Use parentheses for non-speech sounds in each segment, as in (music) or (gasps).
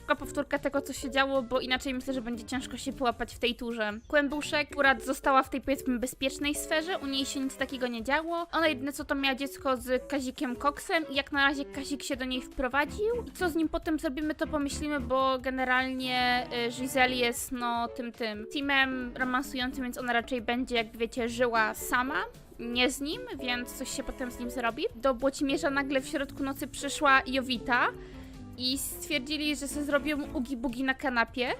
szybka powtórka tego, co się działo, bo inaczej myślę, że będzie ciężko się połapać w tej turze. Kłębuszek akurat została w tej powiedzmy bezpiecznej sferze, u niej się nic takiego nie działo. Ona jedyne co to miała dziecko z Kazikiem Koksem i jak na razie Kazik się do niej wprowadził. I co z nim potem zrobimy, to pomyślimy, bo generalnie y, Giselle jest no tym tym teamem romansującym, więc ona raczej będzie, jak wiecie, żyła sama nie z nim, więc coś się potem z nim zrobi. Do Błocimierza nagle w środku nocy przyszła Jowita i stwierdzili, że sobie zrobią ugi-bugi na kanapie.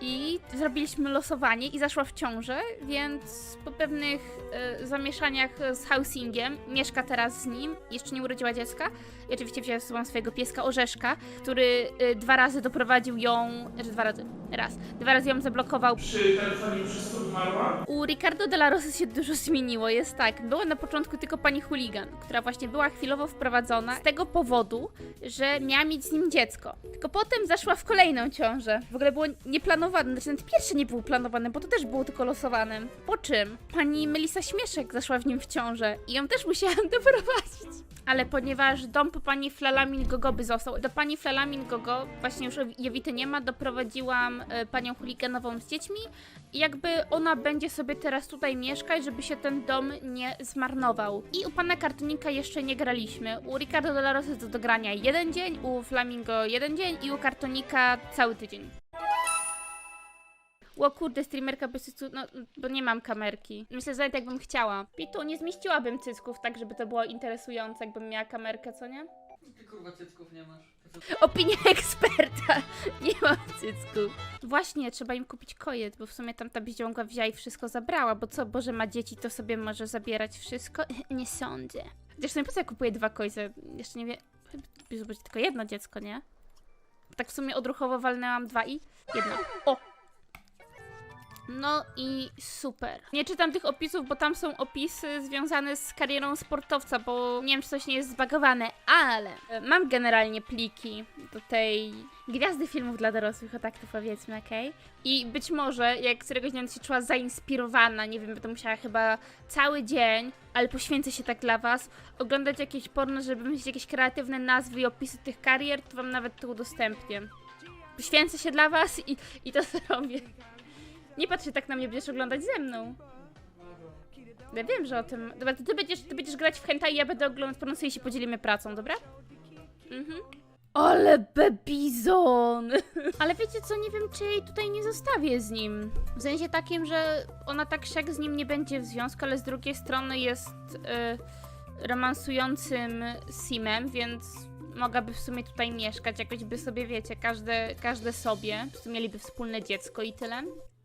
I zrobiliśmy losowanie i zaszła w ciążę, więc po pewnych e, zamieszaniach z housingiem mieszka teraz z nim, jeszcze nie urodziła dziecka i oczywiście wzięła ze sobą swojego pieska Orzeszka, który e, dwa razy doprowadził ją, znaczy dwa razy, raz, dwa razy ją zablokował Przy telefonie wszystko umarła? u Ricardo de la Rosa się dużo zmieniło. Jest tak, była na początku tylko pani Hooligan, która właśnie była chwilowo wprowadzona z tego powodu, że miała mieć z nim dziecko. Tylko potem zaszła w kolejną ciążę. W ogóle było nieplanowane, znaczy nawet pierwsze nie było planowane, bo to też było tylko losowane. Po czym pani Melisa Śmieszek zaszła w nim w ciążę i ją też musiałam (laughs) doprowadzić. Ale ponieważ dom po pani Flalamin Gogo by został, do pani Flalamin Gogo, właśnie już Jowity nie ma, doprowadziłam e, panią Hooliganową z dziećmi i jakby ona będzie sobie teraz tutaj mieszkać, żeby się ten dom nie zmarnował. I u pana Kartonika jeszcze nie graliśmy. U Ricardo de la Rosa jest do grania jeden dzień, u Flamingo jeden dzień i u Kartonika cały tydzień. O kurde, streamerka bez cycku, no bo nie mam kamerki. Myślę, że nawet jakbym chciała. Pitu, nie zmieściłabym cycków tak, żeby to było interesujące, jakbym miała kamerkę, co nie? Ty kurwa cycków nie masz. Opinia (laughs) eksperta. Nie mam cycków. Właśnie, trzeba im kupić kojet, bo w sumie tam ta bizdziąga wzięła i wszystko zabrała, bo co, Boże ma dzieci, to sobie może zabierać wszystko? (laughs) Nie sądzę. Zresztą po co ja kupuję dwa kojce? Jeszcze nie wiem. Chyba będzie tylko jedno dziecko, nie? Tak w sumie odruchowo walnęłam dwa i jedno. O! No i super. Nie czytam tych opisów, bo tam są opisy związane z karierą sportowca, bo nie wiem, czy coś nie jest zbagowane, ale e, mam generalnie pliki do tej gwiazdy filmów dla dorosłych, o tak to powiedzmy, okej? I być może, jak któregoś dnia się czuła zainspirowana, nie wiem, będę musiała chyba cały dzień, ale poświęcę się tak dla was, oglądać jakieś porno, żeby myśleć jakieś kreatywne nazwy i opisy tych karier, to wam nawet to udostępnię. Poświęcę się dla was i, i to (laughs) zrobię. Nie patrzcie tak na mnie, będziesz oglądać ze mną. Ja wiem, że o tym. Dobra, to ty będziesz, ty będziesz grać w hentai, ja będę oglądać porno i się podzielimy pracą, dobra? Mhm. Ale bebizon! (laughs) Ale wiecie co, nie wiem, czy jej tutaj nie zostawię z nim. W sensie takim, że ona tak siak z nim nie będzie w związku, ale z drugiej strony jest y, romansującym simem, więc mogłaby w sumie tutaj mieszkać, jakoś by sobie, wiecie, każde, każde sobie. Po prostu mieliby wspólne dziecko i tyle.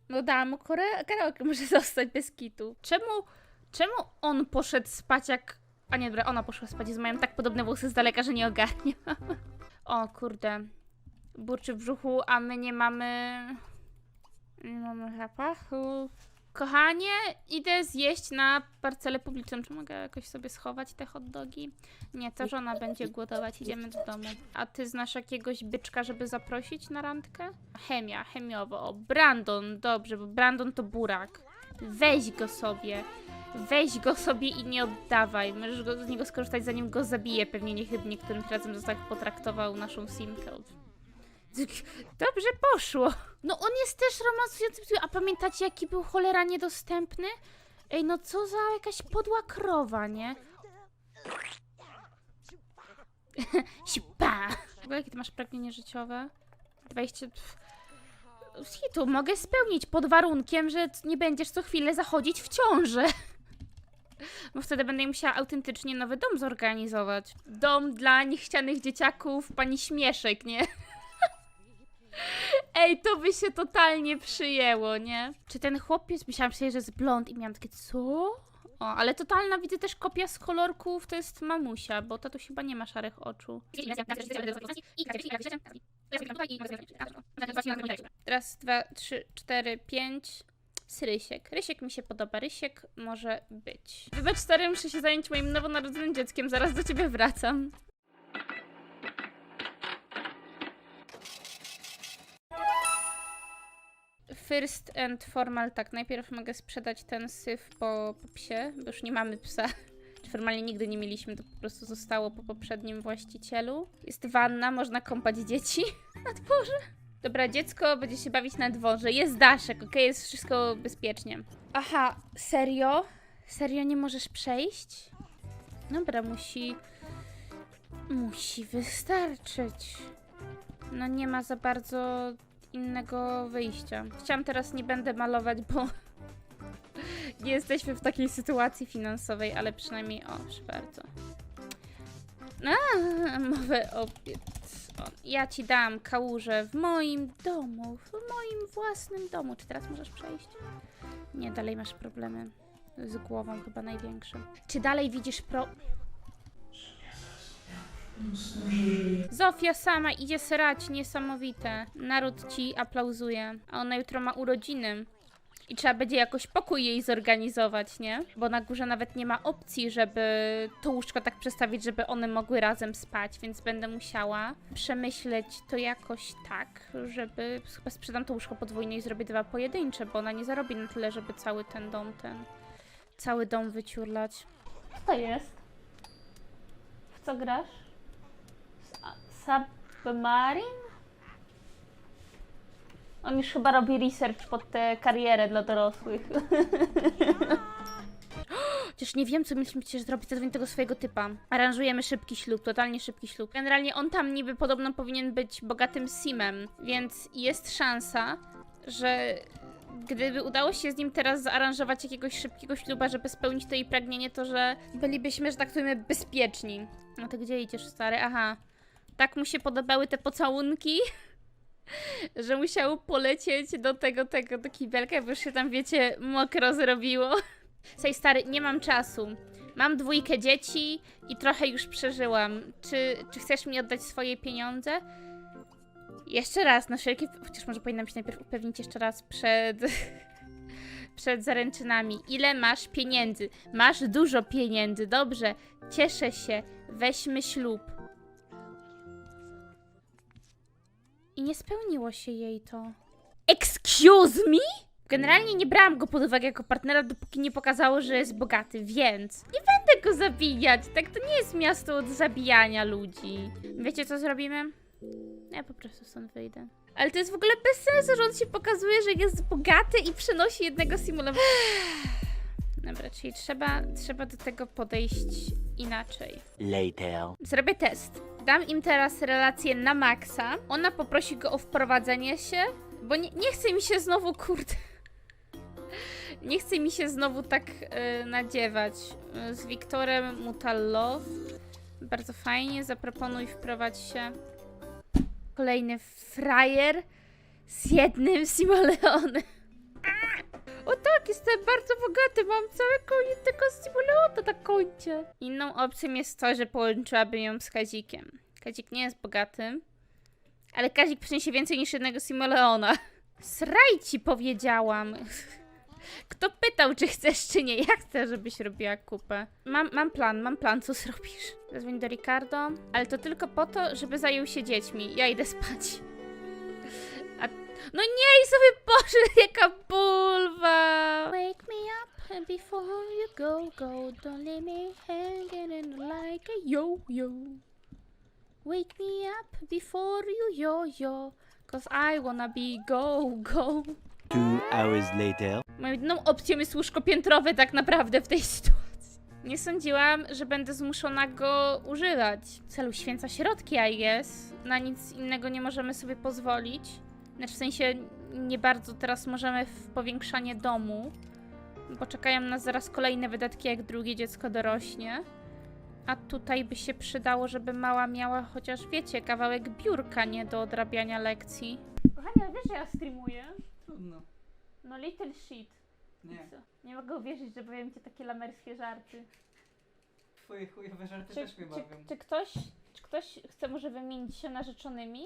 No kore- karaoke, może (laughs) zostać bez kitu. Czemu, czemu on poszedł spać jak... A nie, dobra, ona poszła spać, z mają tak podobne włosy z daleka, że nie ogarnia. (laughs) o kurde. Burczy w brzuchu, a my nie mamy... Nie mamy zapachu. Kochanie, idę zjeść na parcelę publiczną. Czy mogę jakoś sobie schować te hot dogi? Nie, to żona będzie głodować, idziemy do domu. A ty znasz jakiegoś byczka, żeby zaprosić na randkę? Chemia, chemiowo. O, Brandon, dobrze, bo Brandon to burak. Weź go sobie. Weź go sobie i nie oddawaj. Możesz go, z niego skorzystać, zanim go zabije. Pewnie niechybnie, którym razem został potraktował naszą simkę. Dobrze poszło. No on jest też romansującym, typem. a pamiętacie jaki był cholera niedostępny? Ej, no co za jakaś podła krowa, nie? (laughs) Sipa! W ogóle jakie ty masz pragnienie życiowe? 20... pff. Z hitu mogę spełnić pod warunkiem, że nie będziesz co chwilę zachodzić w ciążę. (laughs) Bo wtedy będę musiała autentycznie nowy dom zorganizować. Dom dla niechcianych dzieciaków pani Śmieszek, nie? (laughs) (laughs) Ej, to by się totalnie przyjęło, nie? Czy ten chłopiec, myślałam sobie, że jest blond i miałam takie, co? O, ale totalna widzę też kopia z kolorków, to jest mamusia, bo to tu chyba nie ma szarych oczu. Raz, dwa, trzy, cztery, pięć. Z Rysiek. Rysiek mi się podoba. Rysiek może być. Wybacz stary, muszę się zająć moim nowonarodzonym dzieckiem. Zaraz do ciebie wracam. First and formal, tak. Najpierw mogę sprzedać ten syf po, po psie, bo już nie mamy psa. (laughs) Formalnie nigdy nie mieliśmy, to po prostu zostało po poprzednim właścicielu. Jest wanna, można kąpać dzieci. (laughs) na dworze. Dobra, dziecko będzie się bawić na dworze. Jest Daszek, okej? Jest wszystko bezpiecznie. Aha, serio? Serio nie możesz przejść? Dobra, musi... Musi wystarczyć. No nie ma za bardzo innego wyjścia. Chciałam teraz nie będę malować, bo (laughs) nie jesteśmy w takiej sytuacji finansowej, ale przynajmniej, o, proszę bardzo. A, mowę o o, Ja ci dam kałużę w moim domu, w moim własnym domu. Czy teraz możesz przejść? Nie, dalej masz problemy z głową, chyba największe. Czy dalej widzisz pro... Zofia sama idzie srać, niesamowite. Naród ci aplauzuje, a ona jutro ma urodziny. I trzeba będzie jakoś pokój jej zorganizować, nie? Bo na górze nawet nie ma opcji, żeby to łóżko tak przestawić, żeby one mogły razem spać, więc będę musiała przemyśleć to jakoś tak, żeby chyba sprzedam to łóżko podwójne i zrobię dwa pojedyncze, bo ona nie zarobi na tyle, żeby cały ten dom, ten cały dom wyciurlać. Co to jest? W co grasz? Submarine? On już chyba robi research pod tę karierę dla dorosłych. (laughs) Chociaż nie wiem, co mieliśmy przecież zrobić, zadzwoń tego swojego typa. Aranżujemy szybki ślub, totalnie szybki ślub. Generalnie on tam niby podobno powinien być bogatym simem, więc jest szansa, że gdyby udało się z nim teraz zaaranżować jakiegoś szybkiego śluba, żeby spełnić to jej pragnienie, to że bylibyśmy, że tak powiem, bezpieczni. No to gdzie idziesz, stary? Aha. Tak mu się podobały te pocałunki, (laughs) że musiał polecieć do tego, tego, do kibelka, bo już się tam, wiecie, mokro zrobiło. (laughs) Sej stary, nie mam czasu. Mam dwójkę dzieci i trochę już przeżyłam. Czy, czy chcesz mi oddać swoje pieniądze? Jeszcze raz, na wszelki... Chociaż może powinnam się najpierw upewnić jeszcze raz przed... (laughs) przed zaręczynami. Ile masz pieniędzy? Masz dużo pieniędzy, dobrze. Cieszę się. Weźmy ślub. I nie spełniło się jej to. Excuse me? Generalnie nie brałam go pod uwagę jako partnera, dopóki nie pokazało, że jest bogaty, więc nie będę go zabijać. Tak to nie jest miasto od zabijania ludzi. Wiecie co zrobimy? Ja po prostu stąd wyjdę. Ale to jest w ogóle bez sensu, że on się pokazuje, że jest bogaty i przynosi jednego simulowania. (sighs) Dobra, czyli trzeba, trzeba do tego podejść inaczej. Later. Zrobię test. Dam im teraz relację na maksa. Ona poprosi go o wprowadzenie się, bo nie, nie chce mi się znowu, kurde. (laughs) Nie chce mi się znowu tak y, nadziewać. Y, Z Wiktorem Mutallow. Bardzo fajnie. Zaproponuj wprowadź się. Kolejny frajer z jednym simoleonem. O tak, jestem bardzo bogaty, mam całe konie tego Simuleona na koncie. Inną opcją jest to, że połączyłabym ją z Kazikiem. Kazik nie jest bogaty, ale Kazik przyniesie więcej niż jednego Simuleona. Sraj ci powiedziałam. Kto pytał, czy chcesz, czy nie? Ja chcę, żebyś robiła kupę. Mam, mam plan, mam plan, co zrobisz. Zadzwoń do Ricardo, ale to tylko po to, żeby zajął się dziećmi. Ja idę spać. No nie, i sobie poszedł, jaka bulwa! Wake me up before you go, go. Don't leave me hanging in like a yo-yo. Wake me up before you yo-yo. Cause I wanna be go, go. Two hours later. Moją jedyną opcją jest łóżko piętrowe tak naprawdę w tej sytuacji. Nie sądziłam, że będę zmuszona go używać. W celu święca środki, I guess. Na nic innego nie możemy sobie pozwolić. Znaczy w sensie nie bardzo teraz możemy w powiększanie domu. Bo czekają nas zaraz kolejne wydatki, jak drugie dziecko dorośnie. A tutaj by się przydało, żeby mała miała chociaż, wiecie, kawałek biurka, nie do odrabiania lekcji. Kochania, wiesz, że ja streamuję? Trudno. No little shit. Nie. Co? Nie mogę uwierzyć, że powiem ci takie lamerskie żarty. Twoje chujowe żarty Czy, też mnie czy, bawią. czy, ktoś, czy ktoś chce może wymienić się narzeczonymi?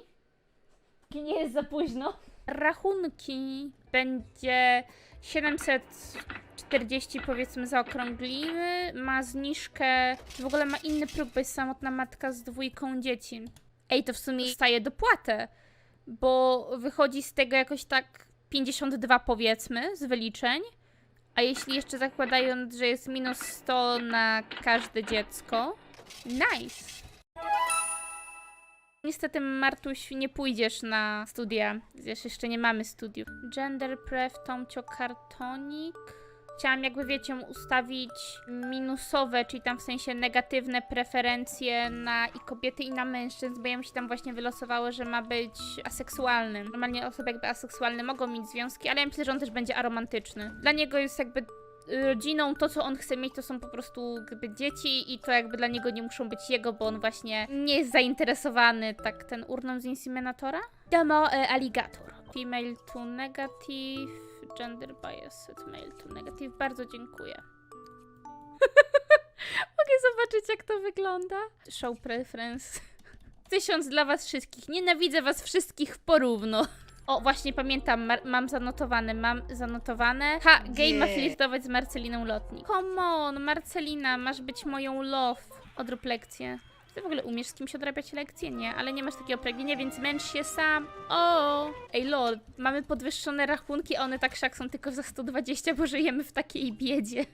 Póki nie jest za późno. Rachunki będzie 740 powiedzmy zaokrąglimy. Ma zniżkę, w ogóle ma inny próg, bo jest samotna matka z dwójką dzieci. Ej, to w sumie staje dopłatę, bo wychodzi z tego jakoś tak 52 powiedzmy z wyliczeń. A jeśli jeszcze zakładając, że jest minus 100 na każde dziecko. Nice. Niestety, Martuś, nie pójdziesz na studia. Wiesz, jeszcze nie mamy studiów. Gender Pref Tomcio Kartonik. Chciałam jakby, wiecie, ustawić minusowe, czyli tam w sensie negatywne preferencje na i kobiety, i na mężczyzn, bo ja mi się tam właśnie wylosowało, że ma być aseksualny. Normalnie osoby jakby aseksualne mogą mieć związki, ale ja myślę, że on też będzie aromantyczny. Dla niego jest jakby rodziną, to co on chce mieć, to są po prostu jakby dzieci i to jakby dla niego nie muszą być jego, bo on właśnie nie jest zainteresowany tak ten urną z Inseminatora. Demo e, Alligator. Female to negative, gender biased, male to negative. Bardzo dziękuję. (laughs) Mogę zobaczyć jak to wygląda? Show preference. (laughs) Tysiąc dla was wszystkich. Nienawidzę was wszystkich porówno. O, właśnie pamiętam, mar- mam zanotowane, mam zanotowane. Ha, gej ma Nie. flirtować z Marceliną Lotnik. Come on, Marcelina, masz być moją love. Odrób lekcję. Ty w ogóle umiesz z kimś odrabiać lekcje? Nie, ale nie masz takiego pragnienia, więc męcz się sam. O! Ej lol, mamy podwyższone rachunki, a one tak szak są tylko za 120, bo żyjemy w takiej biedzie.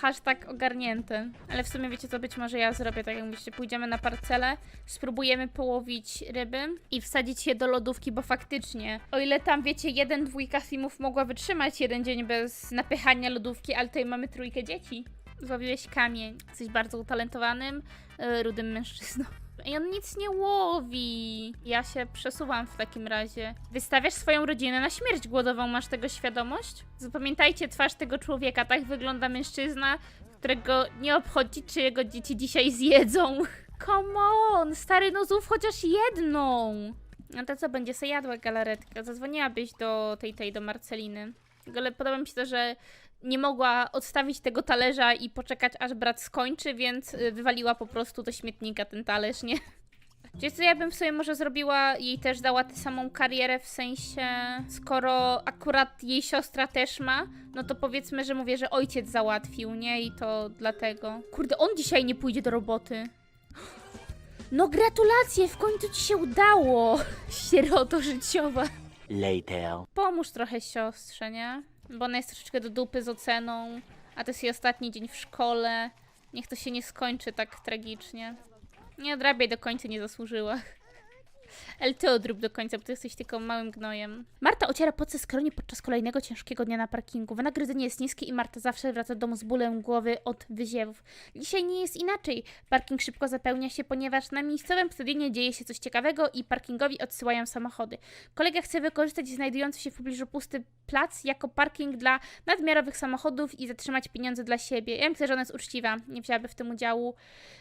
Hashtag ogarnięte. Ale w sumie wiecie co, być może ja zrobię tak jak mówicie, pójdziemy na parcelę, spróbujemy połowić ryby i wsadzić je do lodówki, bo faktycznie, o ile tam wiecie, jeden, dwójka filmów mogła wytrzymać jeden dzień bez napychania lodówki, ale tutaj mamy trójkę dzieci. Złowiłeś kamień. Jesteś bardzo utalentowanym, yy, rudym mężczyzną. I on nic nie łowi. Ja się przesuwam w takim razie. Wystawiasz swoją rodzinę na śmierć głodową, masz tego świadomość? Zapamiętajcie twarz tego człowieka. Tak wygląda mężczyzna, którego nie obchodzi, czy jego dzieci dzisiaj zjedzą. (laughs) Come on, stary, no złów chociaż jedną. No to co, będzie se jadła galaretka? Zadzwoniłabyś do tej, tej, do Marceliny. Ale podoba mi się to, że nie mogła odstawić tego talerza i poczekać, aż brat skończy, więc y, wywaliła po prostu do śmietnika ten talerz, nie? (laughs) Wiesz co, ja bym sobie może zrobiła, jej też dała tę samą karierę, w sensie, skoro akurat jej siostra też ma, no to powiedzmy, że mówię, że ojciec załatwił, nie? I to dlatego. Kurde, on dzisiaj nie pójdzie do roboty. (gasps) No gratulacje, w końcu ci się udało, (laughs) sieroto życiowa. Later. Pomóż trochę siostrze, nie? Bo ona jest troszeczkę do dupy z oceną, a to jest jej ostatni dzień w szkole. Niech to się nie skończy tak tragicznie. Nie odrabiaj do końca, nie zasłużyła. (laughs) Ale ty odrób do końca, bo ty jesteś tylko małym gnojem. Marta ociera poce skronie podczas kolejnego ciężkiego dnia na parkingu. Wynagrodzenie jest niskie i Marta zawsze wraca do domu z bólem głowy od wyziewów. Dzisiaj nie jest inaczej. Parking szybko zapełnia się, ponieważ na miejscowym stadionie dzieje się coś ciekawego i parkingowi odsyłają samochody. Kolega chce wykorzystać znajdujący się w pobliżu pusty plac jako parking dla nadmiarowych samochodów i zatrzymać pieniądze dla siebie. Ja myślę, że ona jest uczciwa, nie wzięłaby w tym udziału.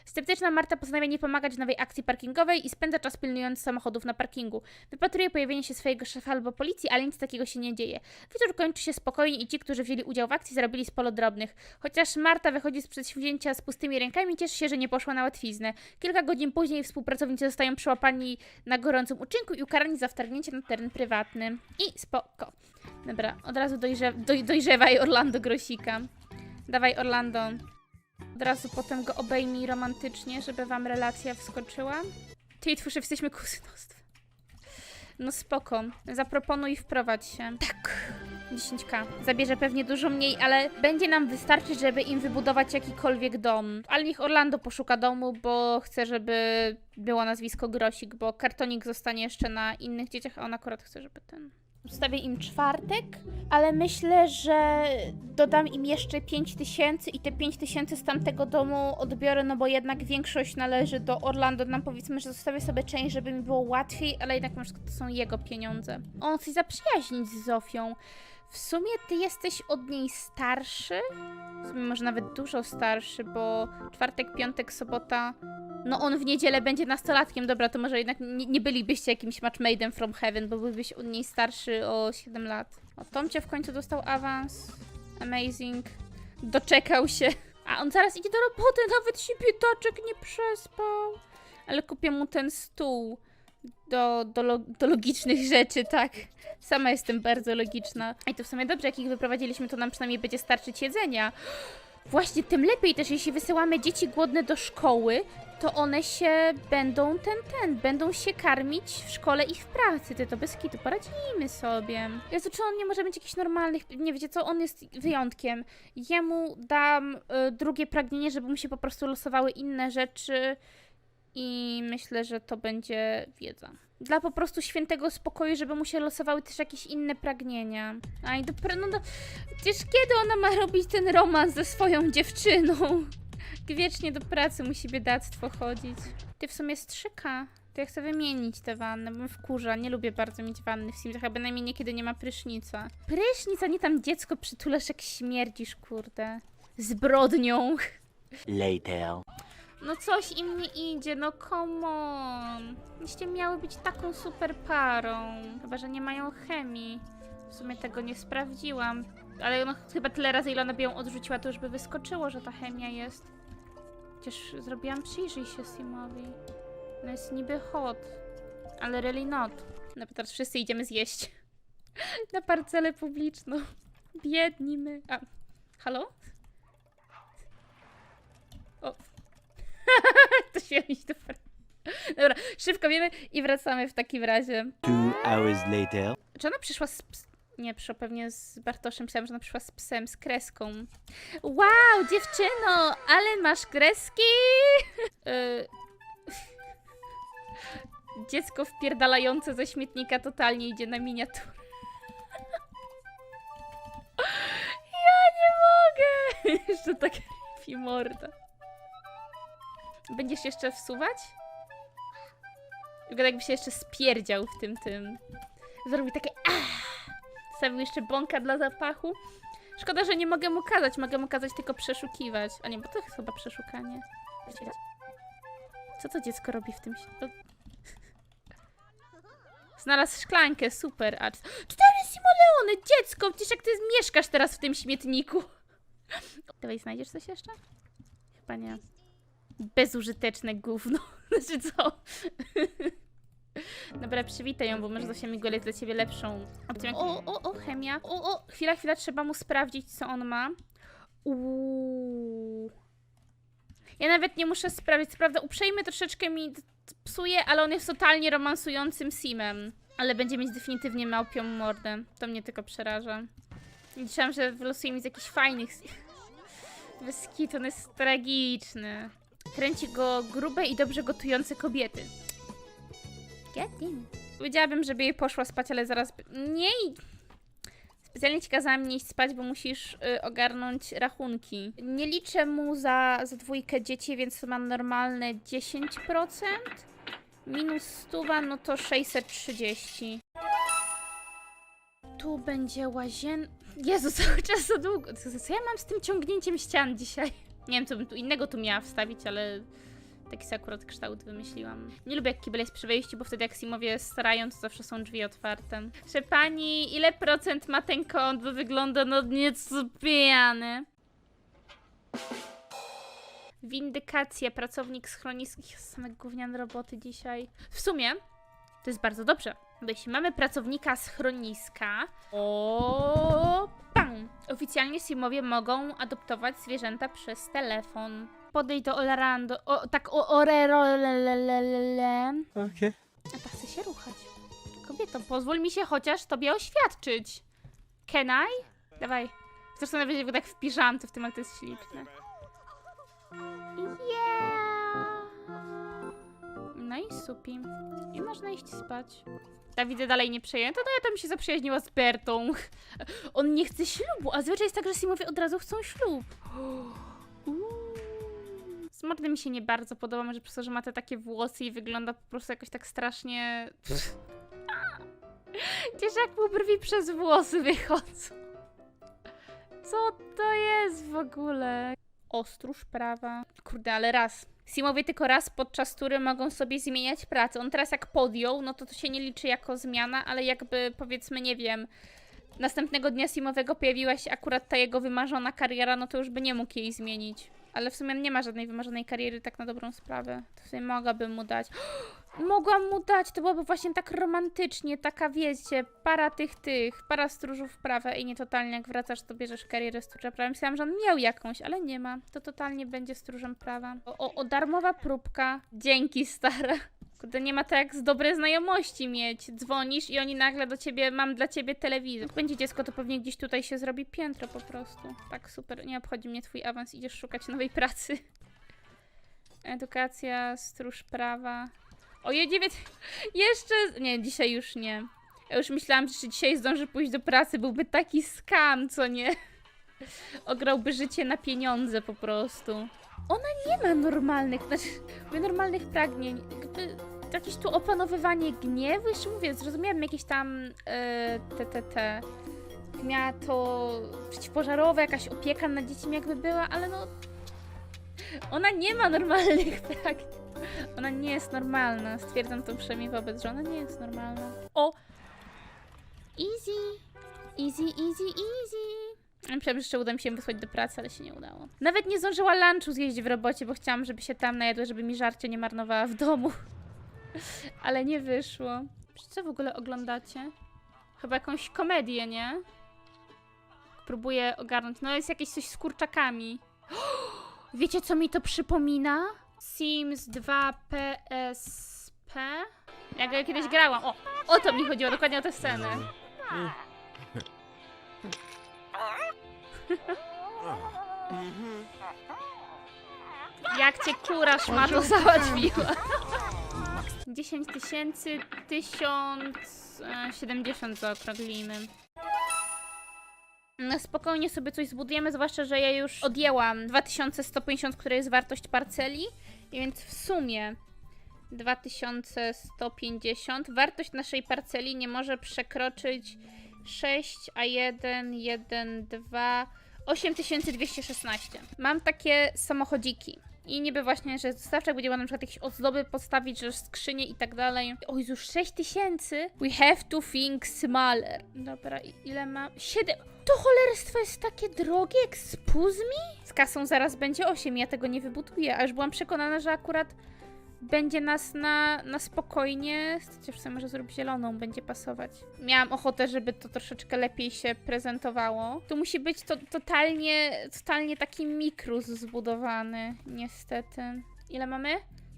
Sceptyczna Marta postanawia nie pomagać w nowej akcji parkingowej i spędza czas pilnując samochodów na parkingu. Wypatruje pojawienie się swojego szefa albo policji, ale nic takiego się nie dzieje. Wieczór kończy się spokojnie i ci, którzy wzięli udział w akcji, zarobili sporo drobnych. Chociaż Marta wychodzi z przedsięwzięcia z pustymi rękami, cieszy się, że nie poszła na łatwiznę. Kilka godzin później współpracownicy zostają przyłapani na gorącym uczynku i ukarani za wtargnięcie na teren prywatny. I spoko. Dobra, od razu dojrze doj dojrzewaj Orlando Grosika. Dawaj Orlando. Od razu potem go obejmij romantycznie, żeby wam relacja wskoczyła. Ty i twórz, jesteśmy kuzynostwem. No spoko. Zaproponuj wprowadź się. Tak. 10k. Zabierze pewnie dużo mniej, ale będzie nam wystarczyć, żeby im wybudować jakikolwiek dom. Ale niech Orlando poszuka domu, bo chcę, żeby było nazwisko Grosik, bo kartonik zostanie jeszcze na innych dzieciach, a on akurat chce, żeby ten... Ustawię im czwartek, ale myślę, że dodam im jeszcze 5 tysięcy i te 5 tysięcy z tamtego domu odbiorę, no bo jednak większość należy do Orlando. Nam powiedzmy, że zostawię sobie część, żeby mi było łatwiej, ale jednak na przykład to są jego pieniądze. On chce zaprzyjaźnić z Zofią. W sumie ty jesteś od niej starszy? W sumie może nawet dużo starszy, bo czwartek, piątek, sobota. No on w niedzielę będzie nastolatkiem, dobra, to może jednak nie, nie bylibyście jakimś matchmade'em from heaven, bo byłbyś od niej starszy o 7 lat. O, Tomcie w końcu dostał awans. Amazing. Doczekał się. A on zaraz idzie do roboty, nawet się biedaczek nie przespał. Ale kupię mu ten stół do, do, do logicznych (laughs) rzeczy, tak. Sama jestem bardzo logiczna. I to w sumie dobrze, jak ich wyprowadziliśmy, to nam przynajmniej będzie starczyć jedzenia. Właśnie tym lepiej też, jeśli wysyłamy dzieci głodne do szkoły, to one się będą ten, ten, będą się karmić w szkole i w pracy. Ty to bez kitu, poradzimy sobie. Jezu, czy on nie może mieć jakichś normalnych, nie wiecie co, on jest wyjątkiem. Jemu dam y, drugie pragnienie, żeby mu się po prostu losowały inne rzeczy I myślę, że to będzie wiedza. Dla po prostu świętego spokoju, żeby mu się losowały też jakieś inne pragnienia. Aj, dobra, no, no przecież kiedy ona ma robić ten romans ze swoją dziewczyną? (laughs) Wiecznie do pracy musi biedactwo chodzić. Ty w sumie strzyka. To ja chcę wymienić tę wannę, bo wkurza. Nie lubię bardzo mieć wanny w Simsach, a bynajmniej nie kiedy nie ma prysznica. Prysznic, a nie tam dziecko przytulasz jak śmierdzisz, kurde. Zbrodnią. Later. No coś im nie idzie, no come on. Myście miały być taką super parą. Chyba, że nie mają chemii. W sumie tego nie sprawdziłam. Ale no, chyba tyle razy, ile ona by ją odrzuciła, to już by wyskoczyło, że ta chemia jest. Chociaż zrobiłam przyjrzyj się Simowi. No jest niby hot, ale really not. No teraz wszyscy idziemy zjeść. (laughs) Na parcelę publiczną. Biedni my. A, halo? O, (laughs) to się iść do pra- Dobra, szybko wiemy i wracamy w takim razie. Two hours later. Czy ona przyszła z ps... Nie, przyszła pewnie z Bartoszem. Myślałam, że ona przyszła z psem, z kreską. Wow, dziewczyno, ale masz kreski! (laughs) Y, (laughs) Dziecko wpierdalające ze śmietnika totalnie idzie na miniaturę. Ja nie mogę! Jeszcze tak fi morda. Będziesz jeszcze wsuwać? Wygląda jakby się jeszcze spierdział w tym tym. Zrobił takie ah! Stawił jeszcze bąka dla zapachu. Szkoda, że nie mogę mu kazać. Mogę mu kazać tylko przeszukiwać. A nie, bo to jest chyba przeszukanie. Co to dziecko robi w tym... (laughs) Znalazł szklankę, super. A cztery simoleony, dziecko! Przecież jak ty mieszkasz teraz w tym śmietniku. (laughs) Dawaj, znajdziesz coś jeszcze? Chyba nie. Bezużyteczne gówno. (laughs) Znaczy co? (laughs) Dobra, przywitaj ją, bo może Zosia Miguel jest dla ciebie lepszą opcją. O, o, o, chemia. O, o, chwila, chwila, trzeba mu sprawdzić, co on ma. Uuu. Ja nawet nie muszę sprawdzić, co prawda uprzejmy troszeczkę mi psuje, ale on jest totalnie romansującym simem. Ale będzie mieć definitywnie małpią mordę. To mnie tylko przeraża. Myślałam, że wylosuje mi z jakichś fajnych... (laughs) kitu, on jest tragiczny. Kręci go grube i dobrze gotujące kobiety. Get in. Powiedziałabym, żeby jej poszła spać, ale zaraz... Nie! Specjalnie ci kazałam nie iść spać, bo musisz y, ogarnąć rachunki. Nie liczę mu za, za dwójkę dzieci, więc mam normalne 10%. Minus stuwa, no to 630. Tu będzie łazien... Jezu, (laughs) cały czas za długo. Co ja mam z tym ciągnięciem ścian dzisiaj? Nie wiem, co bym tu innego tu miała wstawić, ale taki sobie akurat kształt wymyśliłam. Nie lubię jak kibel jest przy wejściu, bo wtedy jak Simowie starają, to zawsze są drzwi otwarte. Proszę pani, ile procent ma ten kąt, bo wygląda no nieco pijany. Windykacja, pracownik schronisk. Same gówniane roboty dzisiaj. W sumie, to jest bardzo dobrze, bo jeśli mamy pracownika schroniska, o! Oficjalnie Simowie mogą adoptować zwierzęta przez telefon. Podejdź do Orlando, o, tak o orerolelelele. Okay. A ta chce się ruchać. Kobieto, pozwól mi się chociaż tobie oświadczyć. Can I? Dawaj. Zresztą nawet jak tak w piżamce w tym, ale to jest śliczne. Yeah. No i supi. I można iść spać. Ta widzę dalej nie przejęta, no ja tam się zaprzyjaźniła z Bertą. (laughs) On nie chce ślubu, a zazwyczaj jest tak, że Simowie od razu chcą ślub. (gasps) Smutny mi się nie bardzo podoba, może przez to, że ma te takie włosy i wygląda po prostu jakoś tak strasznie... (laughs) Gdzieś jak mu brwi przez włosy wychodzą. Co to jest w ogóle? Ostróż prawa. Kurde, ale raz. Simowie tylko raz podczas tury mogą sobie zmieniać pracę. On teraz jak podjął, no to to się nie liczy jako zmiana, ale jakby powiedzmy, nie wiem, następnego dnia Simowego pojawiła się akurat ta jego wymarzona kariera, no to już by nie mógł jej zmienić. Ale w sumie nie ma żadnej wymarzonej kariery tak na dobrą sprawę. To w sumie mogłabym mu dać. Mogłam mu dać, to byłoby właśnie tak romantycznie, taka wiecie, para tych tych, para stróżów prawa i nie totalnie jak wracasz, to bierzesz karierę stróża prawa. Myślałam, że on miał jakąś, ale nie ma. To totalnie będzie stróżem prawa. O, o, o darmowa próbka. Dzięki, stara. Kurde, nie ma tak z dobre znajomości mieć. Dzwonisz i oni nagle do ciebie, mam dla ciebie telewizor. Jak będzie dziecko, to pewnie gdzieś tutaj się zrobi piętro po prostu. Tak, super. Nie obchodzi mnie twój awans, idziesz szukać nowej pracy. Edukacja, stróż prawa. Oje, dziewięć... Jeszcze... Nie, dzisiaj już nie. Ja już myślałam, że dzisiaj zdąży pójść do pracy. Byłby taki skam, co nie? Ograłby życie na pieniądze po prostu. Ona nie ma normalnych, znaczy, normalnych pragnień. Jakby jakieś tu opanowywanie gniewu, jeszcze mówię, zrozumiałam jakieś tam e, te, te, te. Miała to przeciwpożarowe, jakaś opieka nad dziećmi jakby była, ale no... Ona nie ma normalnych pragnień. Ona nie jest normalna. Stwierdzam to przynajmniej wobec, że ona nie jest normalna. O! Easy! Easy, easy, easy! Myślałam, że jeszcze uda mi się wysłać do pracy, ale się nie udało. Nawet nie zdążyła lunchu zjeść w robocie, bo chciałam, żeby się tam najadła, żeby mi żarcie nie marnowała w domu. (laughs) Ale nie wyszło. Co w ogóle oglądacie? Chyba jakąś komedię, nie? Próbuję ogarnąć. No jest jakieś coś z kurczakami. (gasps) Wiecie, co mi to przypomina? Sims 2 PSP? Ja kiedyś grałam. O, o to mi chodziło, dokładnie o tę scenę. Jak cię kura szmato załatwiła. 10 tysięcy, 1070 zaokrąglimy. No spokojnie sobie coś zbudujemy, zwłaszcza, że ja już odjęłam 2150, która jest wartość parceli, więc w sumie 2150. Wartość naszej parceli nie może przekroczyć 6, a 1, 1, 2, 8216. Mam takie samochodziki. I niby właśnie, że dostawczak będzie na przykład jakieś ozdoby postawić, że skrzynie i tak dalej. O Jezu, 6000? We have to think smaller. Dobra, ile mam? 7. To cholerstwo jest takie drogie, excuse me? Z kasą zaraz będzie 8, ja tego nie wybuduję, a już byłam przekonana, że akurat będzie nas na, na spokojnie. Chociaż sobie może zrobić zieloną, będzie pasować. Miałam ochotę, żeby to troszeczkę lepiej się prezentowało. Tu musi być to totalnie, totalnie taki mikrus zbudowany, niestety. Ile mamy?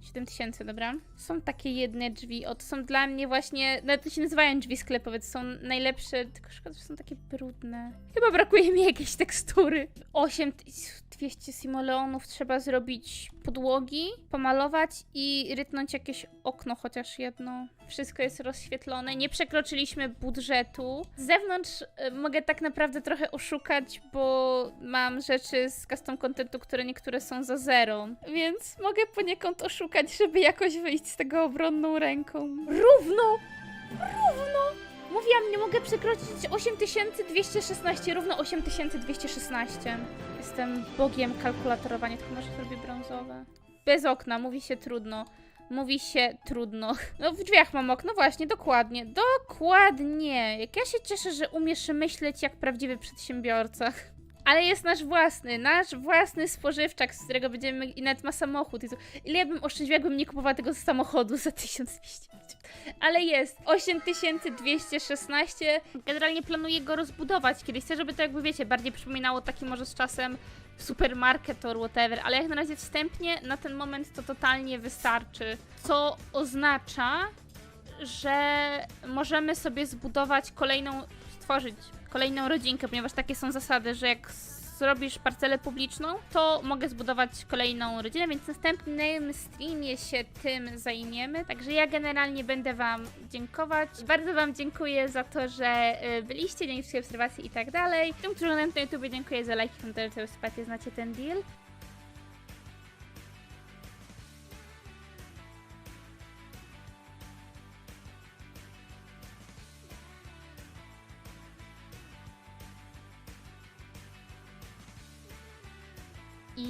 7000, dobra. Są takie jedne drzwi, o, to są dla mnie właśnie, nawet to się nazywają drzwi sklepowe, to są najlepsze, tylko szkoda, że są takie brudne. Chyba brakuje mi jakiejś tekstury. 8200 simoleonów trzeba zrobić podłogi, pomalować i rytnąć jakieś okno chociaż jedno. Wszystko jest rozświetlone, nie przekroczyliśmy budżetu. Z zewnątrz y, mogę tak naprawdę trochę oszukać, bo mam rzeczy z custom contentu, które niektóre są za zero, więc mogę poniekąd oszukać, żeby jakoś wyjść z tego obronną ręką. Równo! Równo! Mówiłam, nie mogę przekroczyć 8216, równo 8216. Jestem bogiem kalkulatorowania, tylko może zrobię brązowe. Bez okna, mówi się trudno. Mówi się trudno. No w drzwiach mam okno, właśnie, dokładnie. Dokładnie. Jak ja się cieszę, że umiesz myśleć jak prawdziwy przedsiębiorca. Ale jest nasz własny, nasz własny spożywczak, z którego będziemy i nawet ma samochód. Jezu, Ile ja bym oszczędziła, jakbym nie kupowała tego samochodu za 1200. Ale jest 8216. Generalnie planuję go rozbudować kiedyś. Chcę, żeby to jakby wiecie, bardziej przypominało taki może z czasem supermarket or whatever, ale jak na razie wstępnie na ten moment to totalnie wystarczy. Co oznacza, że możemy sobie zbudować kolejną, stworzyć kolejną rodzinkę, ponieważ takie są zasady, że jak zrobisz parcelę publiczną, to mogę zbudować kolejną rodzinę, więc w następnym streamie się tym zajmiemy. Także ja generalnie będę Wam dziękować. Bardzo Wam dziękuję za to, że y, byliście, dzięki za obserwacji i tak dalej. Tym, którzy oglądają na YouTube, dziękuję za lajki, komentarze, sympatię, znacie ten deal.